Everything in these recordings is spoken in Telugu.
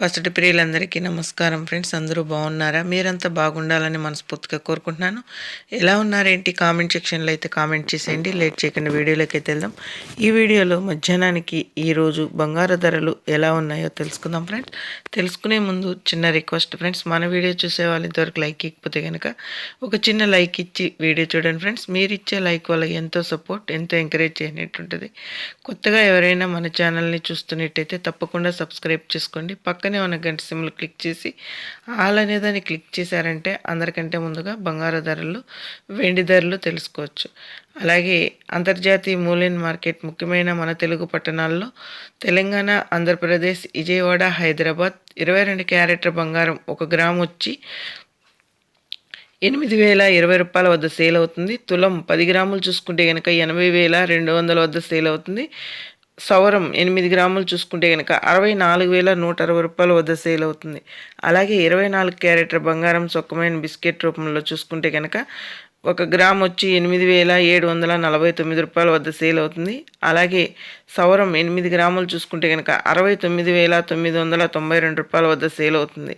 పసటి ప్రియులందరికీ నమస్కారం ఫ్రెండ్స్ అందరూ బాగున్నారా? మీరంతా బాగుండాలని మనస్ఫూర్తిగా కోరుకుంటున్నాను. ఎలా ఉన్నారేంటి? కామెంట్ సెక్షన్లో అయితే కామెంట్ చేసేయండి. లేట్ చేయకుండా వీడియోలోకి అయితే వెళ్దాం. ఈ వీడియోలో మధ్యాహ్నానికి ఈరోజు బంగారు ధరలు ఎలా ఉన్నాయో తెలుసుకుందాం ఫ్రెండ్స్ తెలుసుకునే ముందు చిన్న రిక్వెస్ట్ ఫ్రెండ్స్ మన వీడియో చూసే వాళ్ళు ఇంతవరకు లైక్ ఇకపోతే కనుక ఒక చిన్న లైక్ ఇచ్చి వీడియో చూడండి ఫ్రెండ్స్ మీరు ఇచ్చే లైక్ వల్ల ఎంతో సపోర్ట్ ఎంతో ఎంకరేజ్ చేయనట్టుంటుంది కొత్తగా ఎవరైనా మన ఛానల్ని చూస్తున్నట్టయితే తప్పకుండా సబ్స్క్రైబ్ చేసుకోండి. పక్కన ఉన్న గంట సిమ్లు క్లిక్ చేసి ఆల్ అనేదాన్ని క్లిక్ చేశారంటే అందరికంటే ముందుగా బంగారు ధరలు వెండి ధరలు తెలుసుకోవచ్చు. అలాగే అంతర్జాతీయ మూలైన మార్కెట్ ముఖ్యమైన మన తెలుగు పట్టణాల్లో తెలంగాణ ఆంధ్రప్రదేశ్ విజయవాడ హైదరాబాద్ ఇరవై రెండు క్యారెట్ల బంగారం ఒక గ్రామ్ వచ్చి ఎనిమిది వేల ఇరవై రూపాయల వద్ద సేల్ అవుతుంది. తులం పది గ్రాములు చూసుకుంటే కనుక ఎనభై వేల రెండు వందల వద్ద సేల్ అవుతుంది. సవరం ఎనిమిది గ్రాములు చూసుకుంటే కనుక అరవై నాలుగు వేల నూట అరవై రూపాయల వద్ద సేల్ అవుతుంది. అలాగే ఇరవై నాలుగు క్యారెట్ల బంగారం సొక్కమైన బిస్కెట్ రూపంలో చూసుకుంటే కనుక ఒక గ్రామ్ వచ్చి ఎనిమిది వేల ఏడు వందల నలభై తొమ్మిది రూపాయల వద్ద సేల్ అవుతుంది. అలాగే సౌరం ఎనిమిది గ్రాములు చూసుకుంటే కనుక అరవై తొమ్మిది వేల తొమ్మిది వందల తొంభై రెండు రూపాయల వద్ద సేల్ అవుతుంది.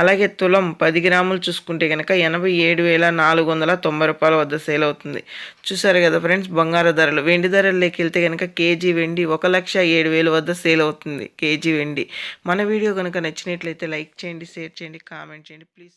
అలాగే తులం పది గ్రాములు చూసుకుంటే కనుక ఎనభై ఏడు వేల నాలుగు వందల తొంభై రూపాయల వద్ద సేల్ అవుతుంది. చూసారు కదా ఫ్రెండ్స్ బంగారు ధరలు. వెండి ధరల్లోకి వెళ్తే కనుక కేజీ వెండి ఒక లక్ష ఏడు వేల వద్ద సేల్ అవుతుంది కేజీ వెండి. మన వీడియో కనుక నచ్చినట్లయితే లైక్ చేయండి షేర్ చేయండి కామెంట్ చేయండి. ప్లీజ్